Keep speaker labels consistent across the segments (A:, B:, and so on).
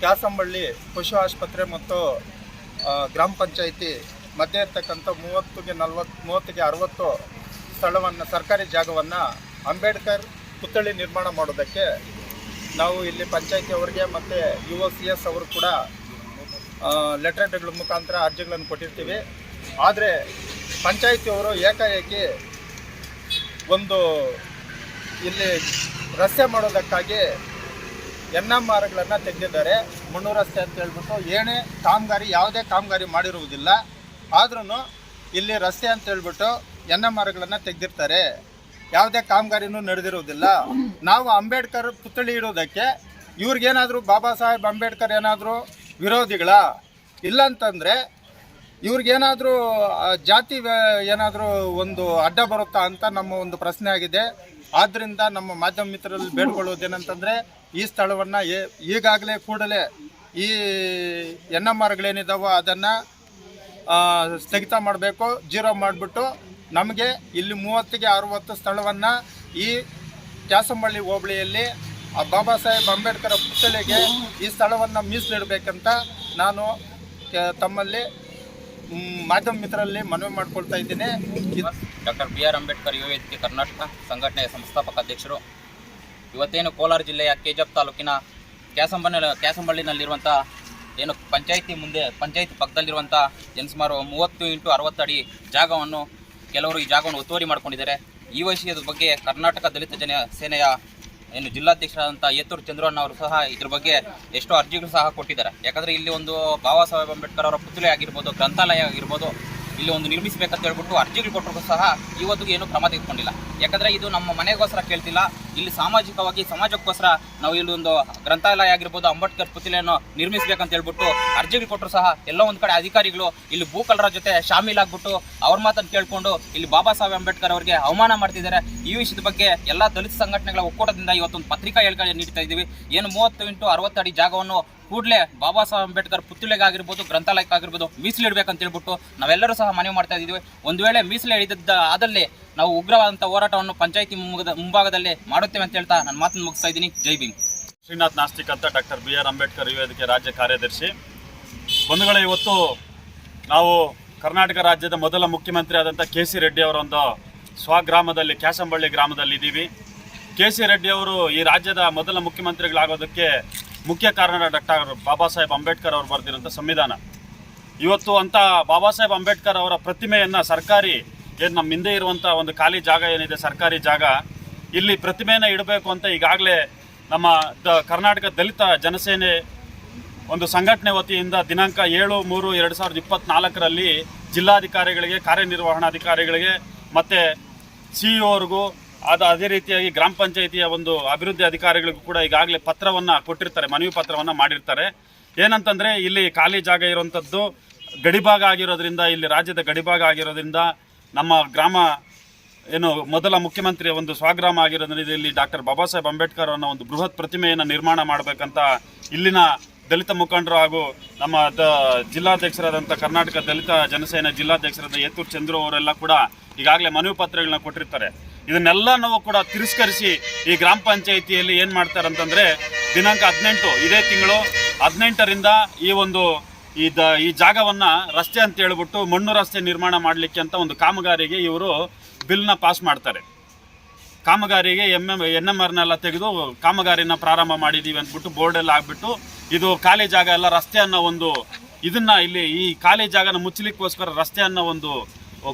A: ಕ್ಯಾಸಂಬಳ್ಳಿ ಪಶು ಆಸ್ಪತ್ರೆ ಮತ್ತು ಗ್ರಾಮ ಪಂಚಾಯಿತಿ ಮಧ್ಯೆ ಇರ್ತಕ್ಕಂಥ ಮೂವತ್ತಿಗೆ ನಲ್ವತ್ತು ಮೂವತ್ತಿಗೆ ಅರವತ್ತು ಸ್ಥಳವನ್ನು, ಸರ್ಕಾರಿ ಜಾಗವನ್ನು ಅಂಬೇಡ್ಕರ್ ಪುತ್ಥಳಿ ನಿರ್ಮಾಣ ಮಾಡೋದಕ್ಕೆ ನಾವು ಇಲ್ಲಿ ಪಂಚಾಯಿತಿ ಅವರಿಗೆ ಮತ್ತು ಯು ಒ ಸಿ ಎಸ್ ಅವರು ಕೂಡ ಲೆಟರ್ಗಳ ಮುಖಾಂತರ ಅರ್ಜಿಗಳನ್ನು ಕೊಟ್ಟಿರ್ತೀವಿ. ಆದರೆ ಪಂಚಾಯಿತಿಯವರು ಏಕಾಏಕಿ ಒಂದು ಇಲ್ಲಿ ರಸ್ತೆ ಮಾಡೋದಕ್ಕಾಗಿ ಎನ್ ಎಂ ಆರ್ಗಳನ್ನು ತೆಗೆದಿದ್ದಾರೆ. ಮುನ್ನೂರು ರಸ್ತೆ ಅಂತ ಹೇಳ್ಬಿಟ್ಟು ಏನೇ ಕಾಮಗಾರಿ, ಯಾವುದೇ ಕಾಮಗಾರಿ ಮಾಡಿರುವುದಿಲ್ಲ. ಆದ್ರೂ ಇಲ್ಲಿ ರಸ್ತೆ ಅಂತ ಹೇಳ್ಬಿಟ್ಟು ಎನ್ ಎಂ ಆರ್ಗಳನ್ನು ತೆಗೆದಿರ್ತಾರೆ. ಯಾವುದೇ ಕಾಮಗಾರಿನೂ ನಡೆದಿರುವುದಿಲ್ಲ. ನಾವು ಅಂಬೇಡ್ಕರ್ ಪುತ್ಥಳಿ ಇಡೋದಕ್ಕೆ ಇವ್ರಿಗೇನಾದರೂ ಬಾಬಾ ಸಾಹೇಬ್ ಅಂಬೇಡ್ಕರ್ ಏನಾದರೂ ವಿರೋಧಿಗಳ? ಇಲ್ಲ ಅಂತಂದರೆ ಇವ್ರಿಗೇನಾದರೂ ಜಾತಿ ಏನಾದರೂ ಒಂದು ಅಡ್ಡ ಬರುತ್ತಾ ಅಂತ ನಮ್ಮ ಒಂದು ಪ್ರಶ್ನೆ ಆಗಿದೆ. ಆದ್ದರಿಂದ ನಮ್ಮ ಮಾಧ್ಯಮ ಮಿತ್ರರಲ್ಲಿ ಬೇಡ್ಕೊಳ್ಳೋದೇನಂತಂದರೆ, ಈ ಸ್ಥಳವನ್ನು ಈಗಾಗಲೇ ಕೂಡಲೇ ಈ ಎನ್ ಎಂ ಆರ್ಗಳೇನಿದ್ದಾವೋ ಅದನ್ನು ಸ್ಥಗಿತ ಮಾಡಬೇಕು, ಜೀರೋ ಮಾಡಿಬಿಟ್ಟು ನಮಗೆ ಇಲ್ಲಿ ಮೂವತ್ತಿಗೆ ಅರುವತ್ತು ಸ್ಥಳವನ್ನು ಈ ಕ್ಯಾಸಂಬಳ್ಳಿ ಹೋಬಳಿಯಲ್ಲಿ ಬಾಬಾ ಸಾಹೇಬ್ ಅಂಬೇಡ್ಕರ್ ಪುತ್ಥಳಿಗೆ ಈ ಸ್ಥಳವನ್ನು ಮೀಸಲಿಡಬೇಕಂತ ನಾನು ತಮ್ಮಲ್ಲಿ ಮಾಧ್ಯಮ ಮಿತ್ರರಲ್ಲಿ ಮನವಿ ಮಾಡ್ಕೊಳ್ತಾ ಇದ್ದೀನಿ.
B: ಡಾಕ್ಟರ್ ಬಿ ಆರ್ ಅಂಬೇಡ್ಕರ್ ಯುವ ವೇದಿಕೆ ಕರ್ನಾಟಕ ಸಂಘಟನೆಯ ಸಂಸ್ಥಾಪಕ ಅಧ್ಯಕ್ಷರು. ಇವತ್ತೇನು ಕೋಲಾರ ಜಿಲ್ಲೆಯ ಕೆಜಪ್ ತಾಲೂಕಿನ ಕ್ಯಾಸಂಬನ ಕ್ಯಾಸಂಬಳ್ಳಿನಲ್ಲಿರುವಂಥ ಏನು ಪಂಚಾಯಿತಿ ಮುಂದೆ, ಪಂಚಾಯಿತಿ ಪಕ್ಕದಲ್ಲಿರುವಂಥ ಜನಸುಮಾರು ಮೂವತ್ತು ಇಂಟು ಅರವತ್ತು ಅಡಿ ಜಾಗವನ್ನು ಕೆಲವರು ಈ ಜಾಗವನ್ನು ಒತ್ತುವರಿ ಮಾಡ್ಕೊಂಡಿದ್ದಾರೆ. ಈ ವಿಷಯದ ಬಗ್ಗೆ ಕರ್ನಾಟಕ ದಲಿತ ಜನ ಸೇನೆಯ ಏನು ಜಿಲ್ಲಾಧ್ಯಕ್ಷರಾದಂಥ ಏತೂರು ಚಂದ್ರಣ್ಣ ಅವರು ಸಹ ಇದ್ರ ಬಗ್ಗೆ ಎಷ್ಟೋ ಅರ್ಜಿಗಳು ಸಹ ಕೊಟ್ಟಿದ್ದಾರೆ. ಯಾಕಂದರೆ ಇಲ್ಲಿ ಒಂದು ಬಾಬಾ ಸಾಹೇಬ್ ಅಂಬೇಡ್ಕರ್ ಅವರ ಪುತ್ಥಳಿ ಆಗಿರ್ಬೋದು ಗ್ರಂಥಾಲಯ ಆಗಿರ್ಬೋದು ಇಲ್ಲಿ ಒಂದು ನಿರ್ಮಿಸಬೇಕಂತ ಹೇಳ್ಬಿಟ್ಟು ಅರ್ಜಿಗಳು ಕೊಟ್ಟರು ಸಹ ಇವತ್ತಿಗೂ ಏನು ಕ್ರಮ ತೆಗೆದುಕೊಂಡಿಲ್ಲ. ಯಾಕಂದರೆ ಇದು ನಮ್ಮ ಮನೆಗೋಸ್ಕರ ಕೇಳ್ತಿಲ್ಲ. ಇಲ್ಲಿ ಸಾಮಾಜಿಕವಾಗಿ ಸಮಾಜಕ್ಕೋಸ್ಕರ ನಾವು ಇಲ್ಲಿ ಒಂದು ಗ್ರಂಥಾಲಯ ಆಗಿರ್ಬೋದು, ಅಂಬೇಡ್ಕರ್ ಪುತ್ಥಳಿಯನ್ನು ನಿರ್ಮಿಸಬೇಕಂತ ಹೇಳ್ಬಿಟ್ಟು ಅರ್ಜಿಗಳು ಕೊಟ್ಟರು ಸಹ ಎಲ್ಲ ಒಂದು ಕಡೆ ಅಧಿಕಾರಿಗಳು ಇಲ್ಲಿ ಭೂಕಲರ ಜೊತೆ ಶಾಮೀಲಾಗ್ಬಿಟ್ಟು ಅವ್ರ ಮಾತನ್ನು ಕೇಳಿಕೊಂಡು ಇಲ್ಲಿ ಬಾಬಾ ಸಾಹೇಬ್ ಅಂಬೇಡ್ಕರ್ ಅವರಿಗೆ ಅವಮಾನ ಮಾಡ್ತಿದ್ದಾರೆ. ಈ ವಿಷಯದ ಬಗ್ಗೆ ಎಲ್ಲ ದಲಿತ ಸಂಘಟನೆಗಳ ಒಕ್ಕೂಟದಿಂದ ಇವತ್ತೊಂದು ಪತ್ರಿಕಾ ಹೇಳಿಕೆ ನೀಡ್ತಾ ಇದ್ದೀವಿ. ಏನು ಮೂವತ್ತು ಇಂಟು ಅರವತ್ತು ಅಡಿ ಜಾಗವನ್ನು ಕೂಡಲೇ ಬಾಬಾ ಸಾಹೇಬ್ ಅಂಬೇಡ್ಕರ್ ಪುತ್ಥಳಿಗಾಗಿರ್ಬೋದು, ಗ್ರಂಥಾಲಯಕ್ಕಾಗಿರ್ಬೋದು ಮೀಸಲಿಡಬೇಕಂತ ಹೇಳ್ಬಿಟ್ಟು ನಾವೆಲ್ಲರೂ ಸಹ ಮನವಿ ಮಾಡ್ತಾ ಇದ್ದೀವಿ. ಒಂದು ವೇಳೆ ಮೀಸಲು ಹಿಡಿದ ಆದಲ್ಲಿ ನಾವು ಉಗ್ರವಾದಂಥ ಹೋರಾಟವನ್ನು ಪಂಚಾಯಿತಿ ಮುಂಭಾಗದ ಮುಂಭಾಗದಲ್ಲಿ ಮಾಡುತ್ತೇವೆ ಅಂತ ಹೇಳ್ತಾ ನನ್ನ ಮಾತನ್ನು ಮುಗಿಸ್ತಾ ಇದ್ದೀನಿ. ಜೈ ಭೀಮ್.
C: ಶ್ರೀನಾಥ್ ನಾಸ್ತಿಕ್ ಅಂತ ಡಾಕ್ಟರ್ ಬಿ ಆರ್ ಅಂಬೇಡ್ಕರ್ ಯುವೇದಿಕೆ ರಾಜ್ಯ ಕಾರ್ಯದರ್ಶಿ. ಬಂಧುಗಳ, ಇವತ್ತು ನಾವು ಕರ್ನಾಟಕ ರಾಜ್ಯದ ಮೊದಲ ಮುಖ್ಯಮಂತ್ರಿ ಆದಂಥ ಕೆ ಸಿ ರೆಡ್ಡಿ ಅವರೊಂದು ಸ್ವಗ್ರಾಮದಲ್ಲಿ, ಕ್ಯಾಸಂಬಳ್ಳಿ ಗ್ರಾಮದಲ್ಲಿ ಇದ್ದೀವಿ ಕೆ ಸಿ ರೆಡ್ಡಿ ಅವರು ಈ ರಾಜ್ಯದ ಮೊದಲ ಮುಖ್ಯಮಂತ್ರಿಗಳಾಗೋದಕ್ಕೆ ಮುಖ್ಯ ಕಾರಣ ಡಾಕ್ಟರ್ ಬಾಬಾ ಸಾಹೇಬ್ ಅಂಬೇಡ್ಕರ್ ಅವರು ಬರೆದಿರೋಂಥ ಸಂವಿಧಾನ. ಇವತ್ತು ಅಂತ ಬಾಬಾ ಸಾಹೇಬ್ ಅಂಬೇಡ್ಕರ್ ಅವರ ಪ್ರತಿಮೆಯನ್ನು ಸರ್ಕಾರಿ ಏನು ನಮ್ಮ ಹಿಂದೆ ಇರುವಂಥ ಒಂದು ಖಾಲಿ ಜಾಗ ಏನಿದೆ, ಸರ್ಕಾರಿ ಜಾಗ, ಇಲ್ಲಿ ಪ್ರತಿಮೆಯನ್ನು ಇಡಬೇಕು ಅಂತ ಈಗಾಗಲೇ ನಮ್ಮ ದ ಕರ್ನಾಟಕ ದಲಿತ ಜನಸೇನೆ ಒಂದು ಸಂಘಟನೆ ವತಿಯಿಂದ ದಿನಾಂಕ ಏಳು ಮೂರು ಎರಡು ಸಾವಿರದ ಇಪ್ಪತ್ನಾಲ್ಕರಲ್ಲಿ ಜಿಲ್ಲಾಧಿಕಾರಿಗಳಿಗೆ, ಕಾರ್ಯನಿರ್ವಹಣಾಧಿಕಾರಿಗಳಿಗೆ, ಮತ್ತು ಸಿ ಅವ್ರಿಗೂ ಅದು ಅದೇ ರೀತಿಯಾಗಿ ಗ್ರಾಮ ಪಂಚಾಯಿತಿಯ ಒಂದು ಅಭಿವೃದ್ಧಿ ಅಧಿಕಾರಿಗಳಿಗೂ ಕೂಡ ಈಗಾಗಲೇ ಪತ್ರವನ್ನು ಕೊಟ್ಟಿರ್ತಾರೆ, ಮನವಿ ಪತ್ರವನ್ನು ಮಾಡಿರ್ತಾರೆ. ಏನಂತಂದರೆ ಇಲ್ಲಿ ಖಾಲಿ ಜಾಗ ಇರುವಂಥದ್ದು ಗಡಿಭಾಗ ಆಗಿರೋದ್ರಿಂದ, ಇಲ್ಲಿ ರಾಜ್ಯದ ಗಡಿಭಾಗ ಆಗಿರೋದ್ರಿಂದ ನಮ್ಮ ಗ್ರಾಮ ಏನು ಮೊದಲ ಮುಖ್ಯಮಂತ್ರಿಯ ಒಂದು ಸ್ವಗ್ರಾಮ ಆಗಿರೋದ್ರಿಂದ ಇಲ್ಲಿ ಡಾಕ್ಟರ್ ಬಾಬಾ ಸಾಹೇಬ್ ಅಂಬೇಡ್ಕರ್ ಅನ್ನೋ ಒಂದು ಬೃಹತ್ ಪ್ರತಿಮೆಯನ್ನು ನಿರ್ಮಾಣ ಮಾಡಬೇಕಂತ ಇಲ್ಲಿನ ದಲಿತ ಮುಖಂಡರು ಹಾಗೂ ನಮ್ಮ ದ ಜಿಲ್ಲಾಧ್ಯಕ್ಷರಾದಂಥ ಕರ್ನಾಟಕ ದಲಿತ ಜನಸೇನೆ ಜಿಲ್ಲಾಧ್ಯಕ್ಷರಾದ ಯತೂರ್ ಚಂದ್ರು ಅವರೆಲ್ಲ ಕೂಡ ಈಗಾಗಲೇ ಮನವಿ ಪತ್ರಗಳನ್ನ ಕೊಟ್ಟಿರ್ತಾರೆ. ಇದನ್ನೆಲ್ಲ ನಾವು ಕೂಡ ತಿರಸ್ಕರಿಸಿ ಈ ಗ್ರಾಮ ಪಂಚಾಯಿತಿಯಲ್ಲಿ ಏನು ಮಾಡ್ತಾರೆ ಅಂತಂದರೆ ದಿನಾಂಕ ಹದಿನೆಂಟು, ಇದೇ ತಿಂಗಳು ಹದಿನೆಂಟರಿಂದ ಈ ಒಂದು ಈ ದ, ಈ ಜಾಗವನ್ನು ರಸ್ತೆ ಅಂತ ಹೇಳ್ಬಿಟ್ಟು ಮಣ್ಣು ರಸ್ತೆ ನಿರ್ಮಾಣ ಮಾಡಲಿಕ್ಕೆ ಅಂತ ಒಂದು ಕಾಮಗಾರಿಗೆ ಇವರು ಬಿಲ್ನ ಪಾಸ್ ಮಾಡ್ತಾರೆ. ಕಾಮಗಾರಿಗೆ ಎಂ ಎಂ ಎನ್ ಎಂ ಆರ್ನೆಲ್ಲ ತೆಗೆದು ಕಾಮಗಾರಿನ ಪ್ರಾರಂಭ ಮಾಡಿದ್ದೀವಿ ಅಂದ್ಬಿಟ್ಟು ಬೋರ್ಡೆಲ್ಲ ಆಗಿಬಿಟ್ಟು ಇದು ಖಾಲಿ ಜಾಗ ಎಲ್ಲ ರಸ್ತೆ ಅನ್ನೋ ಒಂದು ಇದನ್ನ ಇಲ್ಲಿ ಈ ಖಾಲಿ ಜಾಗನ ಮುಚ್ಚಲಿಕ್ಕೋಸ್ಕರ ರಸ್ತೆ ಅನ್ನೋ ಒಂದು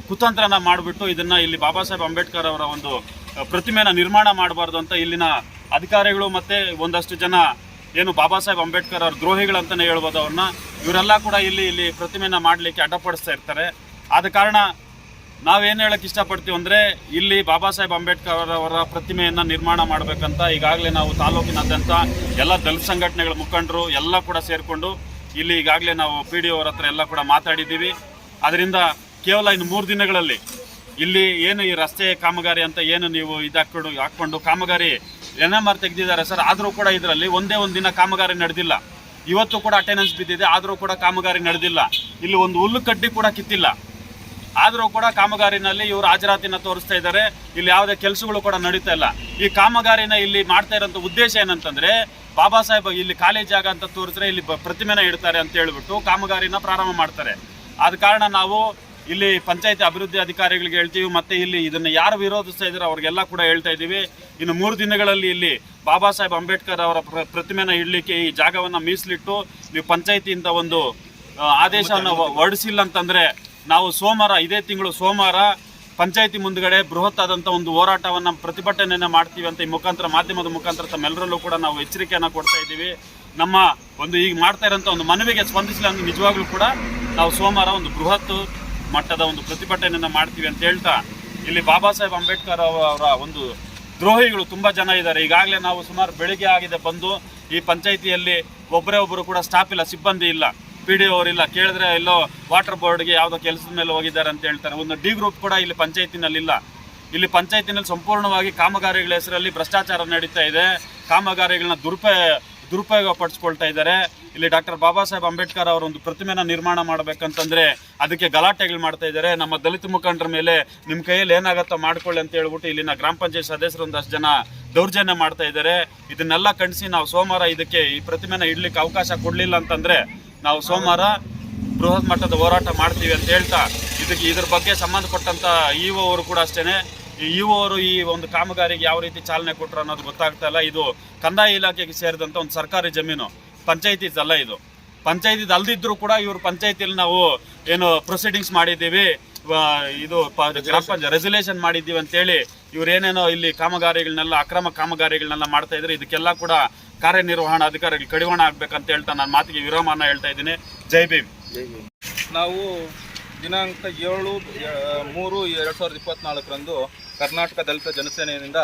C: ಕುತಂತ್ರನ ಮಾಡಿಬಿಟ್ಟು ಇದನ್ನ ಇಲ್ಲಿ ಬಾಬಾ ಸಾಹೇಬ್ ಅಂಬೇಡ್ಕರ್ ಅವರ ಒಂದು ಪ್ರತಿಮೆನ ನಿರ್ಮಾಣ ಮಾಡಬಾರ್ದು ಅಂತ ಇಲ್ಲಿನ ಅಧಿಕಾರಿಗಳು ಮತ್ತೆ ಒಂದಷ್ಟು ಜನ ಏನು ಬಾಬಾ ಸಾಹೇಬ್ ಅಂಬೇಡ್ಕರ್ ಅವ್ರ ದ್ರೋಹಿಗಳಂತಲೇ ಹೇಳ್ಬೋದು ಅವ್ರನ್ನ. ಇವರೆಲ್ಲ ಕೂಡ ಇಲ್ಲಿ ಇಲ್ಲಿ ಪ್ರತಿಮೆನ ಮಾಡಲಿಕ್ಕೆ ಅಡ್ಡಪಡಿಸ್ತಾ ಇರ್ತಾರೆ. ಆದ ಕಾರಣ ನಾವೇನು ಹೇಳಕ್ಕೆ ಇಷ್ಟಪಡ್ತೀವಿ ಅಂದರೆ ಇಲ್ಲಿ ಬಾಬಾ ಸಾಹೇಬ್ ಅಂಬೇಡ್ಕರ್ ಅವರ ಪ್ರತಿಮೆಯನ್ನು ನಿರ್ಮಾಣ ಮಾಡಬೇಕಂತ ಈಗಾಗಲೇ ನಾವು ತಾಲೂಕಿನಾದ್ಯಂತ ಎಲ್ಲ ದಲಿತ ಸಂಘಟನೆಗಳ ಮುಖಂಡರು ಎಲ್ಲ ಕೂಡ ಸೇರಿಕೊಂಡು ಇಲ್ಲಿ ಈಗಾಗಲೇ ನಾವು ಪಿ ಡಿ ಅವ್ರ ಹತ್ರ ಎಲ್ಲ ಕೂಡ ಮಾತಾಡಿದ್ದೀವಿ. ಅದರಿಂದ ಕೇವಲ ಇನ್ನು ಮೂರು ದಿನಗಳಲ್ಲಿ ಇಲ್ಲಿ ಏನು ಈ ರಸ್ತೆ ಕಾಮಗಾರಿ ಅಂತ ಏನು ನೀವು ಇದಾಕೊಂಡು ಹಾಕ್ಕೊಂಡು ಕಾಮಗಾರಿ ಎನ್ ಎಂ ಆರ್ ತೆಗೆದಿದ್ದಾರೆ ಸರ್. ಆದರೂ ಕೂಡ ಇದರಲ್ಲಿ ಒಂದೇ ಒಂದು ದಿನ ಕಾಮಗಾರಿ ನಡೆದಿಲ್ಲ. ಇವತ್ತು ಕೂಡ ಅಟೆಂಡೆನ್ಸ್ ಬಿದ್ದಿದೆ. ಆದರೂ ಕೂಡ ಕಾಮಗಾರಿ ನಡೆದಿಲ್ಲ. ಇಲ್ಲಿ ಒಂದು ಹುಲ್ಲು ಕಡ್ಡಿ ಕೂಡ ಕಿತ್ತಿಲ್ಲ. ಆದರೂ ಕೂಡ ಕಾಮಗಾರಿನಲ್ಲಿ ಇವರು ಹಾಜರಾತಿನ ತೋರಿಸ್ತಾ ಇದ್ದಾರೆ. ಇಲ್ಲಿ ಯಾವುದೇ ಕೆಲಸಗಳು ಕೂಡ ನಡೀತಾ ಇಲ್ಲ. ಈ ಕಾಮಗಾರಿನ ಇಲ್ಲಿ ಮಾಡ್ತಾ ಇರೋಂಥ ಉದ್ದೇಶ ಏನಂತಂದರೆ, ಬಾಬಾ ಸಾಹೇಬ್ ಇಲ್ಲಿ ಖಾಲಿ ಜಾಗ ಅಂತ ತೋರಿಸಿದ್ರೆ ಇಲ್ಲಿ ಪ್ರತಿಮೆನ ಇಡ್ತಾರೆ ಅಂತ ಹೇಳ್ಬಿಟ್ಟು ಕಾಮಗಾರಿನ ಪ್ರಾರಂಭ ಮಾಡ್ತಾರೆ. ಆದ ಕಾರಣ ನಾವು ಇಲ್ಲಿ ಪಂಚಾಯತಿ ಅಭಿವೃದ್ಧಿ ಅಧಿಕಾರಿಗಳಿಗೆ ಹೇಳ್ತೀವಿ, ಮತ್ತೆ ಇಲ್ಲಿ ಇದನ್ನು ಯಾರು ವಿರೋಧಿಸ್ತಾ ಇದ್ದಾರೆ ಅವ್ರಿಗೆಲ್ಲ ಕೂಡ ಹೇಳ್ತಾ ಇದ್ದೀವಿ. ಇನ್ನು ಮೂರು ದಿನಗಳಲ್ಲಿ ಇಲ್ಲಿ ಬಾಬಾ ಸಾಹೇಬ್ ಅಂಬೇಡ್ಕರ್ ಅವರ ಪ್ರ- ಪ್ರತಿಮೆನ ಇಡಲಿಕ್ಕೆ ಈ ಜಾಗವನ್ನು ಮೀಸಲಿಟ್ಟು ನೀವು ಪಂಚಾಯತಿಯಿಂದ ಒಂದು ಆದೇಶವನ್ನು ಹೊರಡಿಸಿಲ್ಲ ಅಂತಂದರೆ ನಾವು ಸೋಮವಾರ, ಇದೇ ತಿಂಗಳು ಸೋಮವಾರ ಪಂಚಾಯತಿ ಮುಂದ್ಗಡೆ ಬೃಹತ್ ಆದಂಥ ಒಂದು ಹೋರಾಟವನ್ನು ಪ್ರತಿಭಟನೆಯನ್ನು ಮಾಡ್ತೀವಿ ಅಂತ ಈ ಮುಖಾಂತರ, ಮಾಧ್ಯಮದ ಮುಖಾಂತರ ತಮ್ಮೆಲ್ಲರಲ್ಲೂ ಕೂಡ ನಾವು ಎಚ್ಚರಿಕೆಯನ್ನು ಕೊಡ್ತಾ ಇದ್ದೀವಿ. ನಮ್ಮ ಒಂದು ಈಗ ಮಾಡ್ತಾ ಇರೋಂಥ ಒಂದು ಮನವಿಗೆ ಸ್ಪಂದಿಸಲಿ ಅಂದ್ರೆ ನಿಜವಾಗ್ಲೂ ಕೂಡ ನಾವು ಸೋಮವಾರ ಒಂದು ಬೃಹತ್ ಮಟ್ಟದ ಒಂದು ಪ್ರತಿಭಟನೆಯನ್ನು ಮಾಡ್ತೀವಿ ಅಂತ ಹೇಳ್ತಾ ಇಲ್ಲಿ ಬಾಬಾ ಸಾಹೇಬ್ ಅಂಬೇಡ್ಕರ್ ಅವರ ಒಂದು ದ್ರೋಹಿಗಳು ತುಂಬ ಜನ ಇದ್ದಾರೆ. ಈಗಾಗಲೇ ನಾವು ಸುಮಾರು ಬೆಳಿಗ್ಗೆ ಆಗಿದೆ ಬಂದು ಈ ಪಂಚಾಯಿತಿಯಲ್ಲಿ ಒಬ್ಬರೇ ಒಬ್ಬರು ಕೂಡ ಸ್ಟಾಫ್ ಇಲ್ಲ, ಸಿಬ್ಬಂದಿ ಇಲ್ಲ ಪಿ ಡಿ ಅವರಿಲ್ಲ ಕೇಳಿದ್ರೆ ಎಲ್ಲೋ ವಾಟರ್ ಬೋರ್ಡ್ಗೆ ಯಾವುದೋ ಕೆಲಸದ ಮೇಲೆ ಹೋಗಿದ್ದಾರೆ ಅಂತ ಹೇಳ್ತಾರೆ. ಒಂದು ಡಿ ಗ್ರೂಪ್ ಕೂಡ ಇಲ್ಲಿ ಪಂಚಾಯತಿನಲ್ಲಿಲ್ಲ ಇಲ್ಲಿ ಪಂಚಾಯತಿನಲ್ಲಿ ಸಂಪೂರ್ಣವಾಗಿ ಕಾಮಗಾರಿಗಳ ಹೆಸರಲ್ಲಿ ಭ್ರಷ್ಟಾಚಾರ ನಡೀತಾ ಇದೆ. ಕಾಮಗಾರಿಗಳನ್ನ ದುರುಪಯೋಗ ದುರುಪಯೋಗ ಪಡಿಸ್ಕೊಳ್ತಾ ಇದ್ದಾರೆ. ಇಲ್ಲಿ ಡಾಕ್ಟರ್ ಬಾಬಾ ಸಾಹೇಬ್ ಅಂಬೇಡ್ಕರ್ ಅವರ ಒಂದು ಪ್ರತಿಮೆನ ನಿರ್ಮಾಣ ಮಾಡಬೇಕಂತಂದ್ರೆ ಅದಕ್ಕೆ ಗಲಾಟೆಗಳು ಮಾಡ್ತಾ ಇದ್ದಾರೆ. ನಮ್ಮ ದಲಿತ ಮುಖಂಡರ ಮೇಲೆ ನಿಮ್ಮ ಕೈಯಲ್ಲಿ ಏನಾಗತ್ತೋ ಮಾಡ್ಕೊಳ್ಳಿ ಅಂತ ಹೇಳ್ಬಿಟ್ಟು ಇಲ್ಲಿನ ಗ್ರಾಮ ಪಂಚಾಯತ್ ಸದಸ್ಯರು ಒಂದಷ್ಟು ಜನ ದೌರ್ಜನ್ಯ ಮಾಡ್ತಾ ಇದ್ದಾರೆ. ಇದನ್ನೆಲ್ಲ ಖಂಡಿಸಿ ನಾವು ಸೋಮವಾರ ಇದಕ್ಕೆ ಈ ಪ್ರತಿಮೆನ ಇಡ್ಲಿಕ್ಕೆ ಅವಕಾಶ ಕೊಡಲಿಲ್ಲ ಅಂತಂದ್ರೆ ನಾವು ಸೋಮವಾರ ಬೃಹತ್ ಮಟ್ಟದ ಹೋರಾಟ ಮಾಡ್ತೀವಿ ಅಂತ ಹೇಳ್ತಾ ಇದಕ್ಕೆ ಇದ್ರ ಬಗ್ಗೆ ಸಂಬಂಧಪಟ್ಟಂತ ಇ ಅವರು ಕೂಡ ಅಷ್ಟೇನೆ. ಅವರು ಈ ಒಂದು ಕಾಮಗಾರಿಗೆ ಯಾವ ರೀತಿ ಚಾಲನೆ ಕೊಟ್ಟರು ಅನ್ನೋದು ಗೊತ್ತಾಗ್ತಾ ಇಲ್ಲ. ಇದು ಕಂದಾಯ ಇಲಾಖೆಗೆ ಸೇರಿದಂಥ ಒಂದು ಸರ್ಕಾರಿ ಜಮೀನು, ಪಂಚಾಯತಿ ಅಲ್ಲ ಇದು. ಪಂಚಾಯತಿ ಅಲ್ದಿದ್ರು ಕೂಡ ಇವರು ಪಂಚಾಯತಿಯಲ್ಲಿ ನಾವು ಏನು ಪ್ರೊಸೀಡಿಂಗ್ಸ್ ಮಾಡಿದ್ದೀವಿ ಇದು ಗ್ರಾಮ ಪಂಚಾಯತ್ ರೆಸಲ್ಯೂಷನ್ ಮಾಡಿದ್ದೀವಿ ಅಂತೇಳಿ ಇವ್ರು ಏನೇನೋ ಇಲ್ಲಿ ಕಾಮಗಾರಿಗಳನ್ನೆಲ್ಲ, ಅಕ್ರಮ ಕಾಮಗಾರಿಗಳನ್ನೆಲ್ಲ ಮಾಡ್ತಾ ಇದ್ರೆ ಇದಕ್ಕೆಲ್ಲ ಕೂಡ ಕಾರ್ಯನಿರ್ವಹಣಾ ಅಧಿಕಾರಿಗಳು ಕಡಿವಾಣ ಆಗ್ಬೇಕಂತ ಹೇಳ್ತಾ ನಾನು ಮಾತಿಗೆ ವಿರಾಮನ ಹೇಳ್ತಾ ಇದ್ದೀನಿ. ಜೈ ಭೀಮ್.
D: ನಾವು ದಿನಾಂಕ ಏಳು ಮೂರು, ಎರಡು ಸಾವಿರದ ಇಪ್ಪತ್ನಾಲ್ಕರಂದು ಕರ್ನಾಟಕ ದಲಿತ ಜನಸೇನೆಯಿಂದ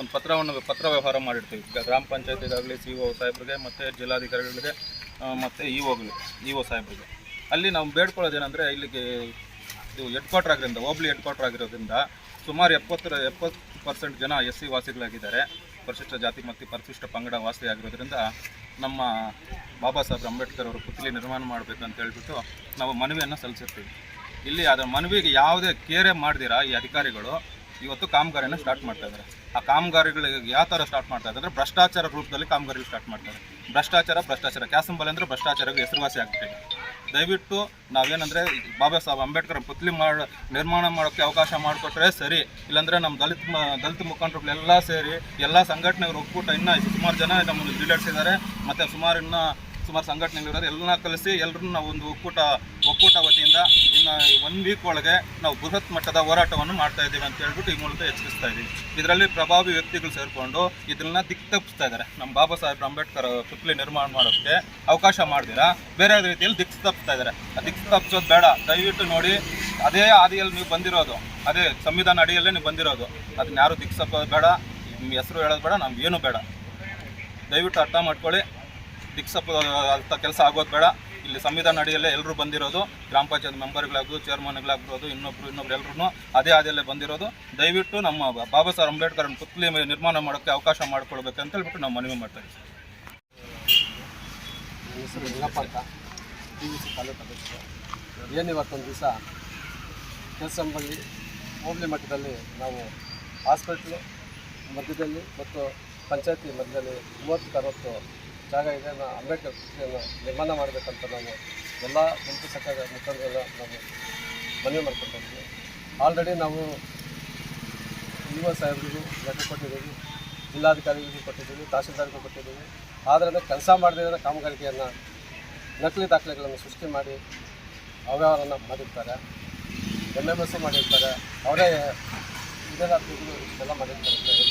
D: ಒಂದು ಪತ್ರವನ್ನು ಪತ್ರ ವ್ಯವಹಾರ ಮಾಡಿರ್ತೀವಿ. ಗ್ರಾಮ ಪಂಚಾಯತಿಗಾಗಲಿ, ಸಿ ಒ ಸಾಹೇಬ್ರಿಗೆ ಮತ್ತು ಜಿಲ್ಲಾಧಿಕಾರಿಗಳಿಗೆ ಮತ್ತು ಇ ಒಗಳು ಇ ಒ ಸಾಹೇಬ್ರಿಗೆ. ಅಲ್ಲಿ ನಾವು ಬೇಡ್ಕೊಳ್ಳೋದೇನೆಂದರೆ ಇಲ್ಲಿಗೆ ಇದು ಹೆಡ್ ಕ್ವಾರ್ಟರ್ ಆಗಿರೋದ್ರಿಂದ ಹೋಬ್ಳಿ ಹೆಡ್ ಕ್ವಾರ್ಟರ್ ಆಗಿರೋದ್ರಿಂದ ಸುಮಾರು ಎಪ್ಪತ್ತರ, ಎಪ್ಪತ್ತು ಪರ್ಸೆಂಟ್ ಜನ ಎಸ್ ಸಿ ವಾಸಿಗಳಾಗಿದ್ದಾರೆ. ಪರಿಶಿಷ್ಟ ಜಾತಿ ಮತ್ತು ಪರಿಶಿಷ್ಟ ಪಂಗಡ ವಾಸಿಯಾಗಿರೋದ್ರಿಂದ ನಮ್ಮ ಬಾಬಾ ಸಾಹೇಬ್ ಅಂಬೇಡ್ಕರ್ ಅವರು ಪುತ್ಲಿ ನಿರ್ಮಾಣ ಮಾಡಬೇಕಂತ ಹೇಳ್ಬಿಟ್ಟು ನಾವು ಮನವಿಯನ್ನು ಸಲ್ಲಿಸಿರ್ತೀವಿ. ಇಲ್ಲಿ ಅದರ ಮನವಿಗೆ ಯಾವುದೇ ಕೇರೆ ಮಾಡ್ದಿರಾ ಈ ಅಧಿಕಾರಿಗಳು ಇವತ್ತು ಕಾಮಗಾರಿನ ಸ್ಟಾರ್ಟ್ ಮಾಡ್ತಾ ಇದ್ದಾರೆ. ಆ ಕಾಮಗಾರಿಗಳಿಗೆ ಯಾವ ಥರ ಸ್ಟಾರ್ಟ್ ಮಾಡ್ತಾ ಇದ್ದಾರೆ ಭ್ರಷ್ಟಾಚಾರ ರೂಪದಲ್ಲಿ ಕಾಮಗಾರಿ ಸ್ಟಾರ್ಟ್ ಮಾಡ್ತಾರೆ ಭ್ರಷ್ಟಾಚಾರ ಭ್ರಷ್ಟಾಚಾರ. ಕ್ಯಾಸಂಬಲ್ ಅಂದರೆ ಭ್ರಷ್ಟಾಚಾರಕ್ಕೆ ಹೆಸರುವಾಸಿ ಆಗ್ತಿದೆ ದಯವಿಟ್ಟು ನಾವೇನಂದರೆ ಬಾಬಾ ಸಾಹೇಬ್ ಅಂಬೇಡ್ಕರ್ ಪುತ್ಲಿ ಮಾಡ, ನಿರ್ಮಾಣ ಮಾಡೋಕ್ಕೆ ಅವಕಾಶ ಮಾಡಿಕೊಟ್ರೆ ಸರಿ. ಇಲ್ಲಾಂದರೆ ನಮ್ಮ ದಲಿತ ದಲಿತ ಮುಖಂಡರುಗಳೆಲ್ಲ ಸೇರಿ ಎಲ್ಲ ಸಂಘಟನೆಗಳು ಒಕ್ಕೂಟ ಇನ್ನೂ ಸುಮಾರು ಜನ ನಮ್ಮನ್ನು ಲೀಡರ್ಸ್ ಇದ್ದಾರೆ ಮತ್ತೆ ಸುಮಾರು ಇನ್ನ ಸುಮಾರು ಸಂಘಟನೆಗಳಿರೋದು ಎಲ್ಲ ಕಲಿಸಿ ಎಲ್ಲರೂ ನಾವು ಒಂದು ಒಕ್ಕೂಟ ಒಕ್ಕೂಟ ವತಿಯಿಂದ ಇನ್ನು ಒನ್ ವೀಕ್ ಒಳಗೆ ನಾವು ಬೃಹತ್ ಮಟ್ಟದ ಹೋರಾಟವನ್ನು ಮಾಡ್ತಾ ಇದ್ದೀವಿ ಅಂತ ಹೇಳ್ಬಿಟ್ಟು ಈ ಮೂಲಕ ಎಚ್ಚರಿಸ್ತಾ ಇದ್ದೀವಿ. ಇದರಲ್ಲಿ ಪ್ರಭಾವಿ ವ್ಯಕ್ತಿಗಳು ಸೇರಿಕೊಂಡು ಇದನ್ನ ದಿಕ್ ತಪ್ಪಿಸ್ತಾ ಇದ್ದಾರೆ. ನಮ್ಮ ಬಾಬಾ ಸಾಹೇಬ್ ಅಂಬೇಡ್ಕರ್ ಪುತ್ಲಿ ನಿರ್ಮಾಣ ಮಾಡೋಕ್ಕೆ ಅವಕಾಶ ಮಾಡ್ದಿರಾ? ಬೇರೆ ರೀತಿಯಲ್ಲಿ ದಿಕ್ಸ್ ತಪ್ಪಿಸ್ತಾ ಇದ್ದಾರೆ. ಆ ದಿಕ್ಸ್ ತಪ್ಪಿಸೋದು ಬೇಡ. ದಯವಿಟ್ಟು ನೋಡಿ, ಅದೇ ಹಾದಿಯಲ್ಲಿ ನೀವು ಬಂದಿರೋದು, ಅದೇ ಸಂವಿಧಾನ ಅಡಿಯಲ್ಲೇ ನೀವು ಬಂದಿರೋದು ಅದನ್ನ ಯಾರು ದಿಕ್ಸ್ ತಪ್ಪೋದು ಬೇಡ ನಿಮ್ಮ ಹೆಸರು ಹೇಳೋದು ಬೇಡ ನಮ್ಗೆ ಏನು ಬೇಡ. ದಯವಿಟ್ಟು ಅರ್ಥ ಮಾಡ್ಕೊಳ್ಳಿ. ದಿಕ್ಸಪ್ಪ ಅಂತ ಕೆಲಸ ಆಗೋದು ಬೇಡ. ಇಲ್ಲಿ ಸಂವಿಧಾನ ಅಡಿಯಲ್ಲೇ ಎಲ್ಲರೂ ಬಂದಿರೋದು, ಗ್ರಾಮ ಪಂಚಾಯತ್ ಮೆಂಬರ್ಗಳಾಗ್ಬೋದು ಚೇರ್ಮನ್ಗಳಾಗ್ಬೋದು ಇನ್ನೊಬ್ರು ಇನ್ನೊಬ್ರು ಎಲ್ಲರೂ ಅದೇ ಆದಲ್ಲೇ ಬಂದಿರೋದು. ದಯವಿಟ್ಟು ನಮ್ಮ ಬಾಬಾ ಸಾಹೇಬ್ ಅಂಬೇಡ್ಕರ್ ಪುತ್ಲಿ ನಿರ್ಮಾಣ ಮಾಡೋಕ್ಕೆ ಅವಕಾಶ ಮಾಡಿಕೊಡ್ಬೇಕಂತ ಹೇಳ್ಬಿಟ್ಟು ನಾವು ಮನವಿ
E: ಅಂತ. ಏನು ಇವತ್ತೊಂದು ದಿವಸ ಕೆಲಸಂಬಳ್ಳಿ ಹೋಬಳಿ ಮಟ್ಟದಲ್ಲಿ ನಾವು ಹಾಸ್ಪಿಟ್ಲು ಮಧ್ಯದಲ್ಲಿ ಮತ್ತು ಪಂಚಾಯತಿ ಮಧ್ಯದಲ್ಲಿ ಮೂವತ್ತಕ್ಕೆ ಅರವತ್ತು ಜಾಗ ಇದೆ ಅಂಬೇಡ್ಕರ್ ಸೃಷ್ಟಿಯನ್ನು ನಿರ್ಮಾಣ ಮಾಡಬೇಕಂತ ನಾವು ಎಲ್ಲ ಗುಂಪು ಸರ್ಕಾರ ಮುಖಂಡರೆಲ್ಲ ನಾವು ಮನವಿ ಮಾಡ್ಕೊಳ್ತೀವಿ ಆಲ್ರೆಡಿ ನಾವು ಯುವ ಸಾಹೇಬರಿಗೂ ಲೆಟರ್ ಕೊಟ್ಟಿದ್ದೀವಿ, ಜಿಲ್ಲಾಧಿಕಾರಿಗಳಿಗೂ ಕೊಟ್ಟಿದ್ದೀವಿ ತಹಸೀಲ್ದಾರ್ಗೂ ಕೊಟ್ಟಿದ್ದೀವಿ. ಆದರೆ ಕೆಲಸ ಮಾಡದಿರೋ ಕಾಮಗಾರಿಕೆಯನ್ನು, ನಕಲಿ ದಾಖಲೆಗಳನ್ನು ಸೃಷ್ಟಿ ಮಾಡಿ ಅವ್ಯವಹಾರನ ಮಾಡಿರ್ತಾರೆ. ಎಂ ಎಂ ಎಸ್ ಮಾಡಿರ್ತಾರೆ. ಅವರೇ ಇದೆಲ್ಲ ಎಲ್ಲ ಮಾಡಿರ್ತಾರೆ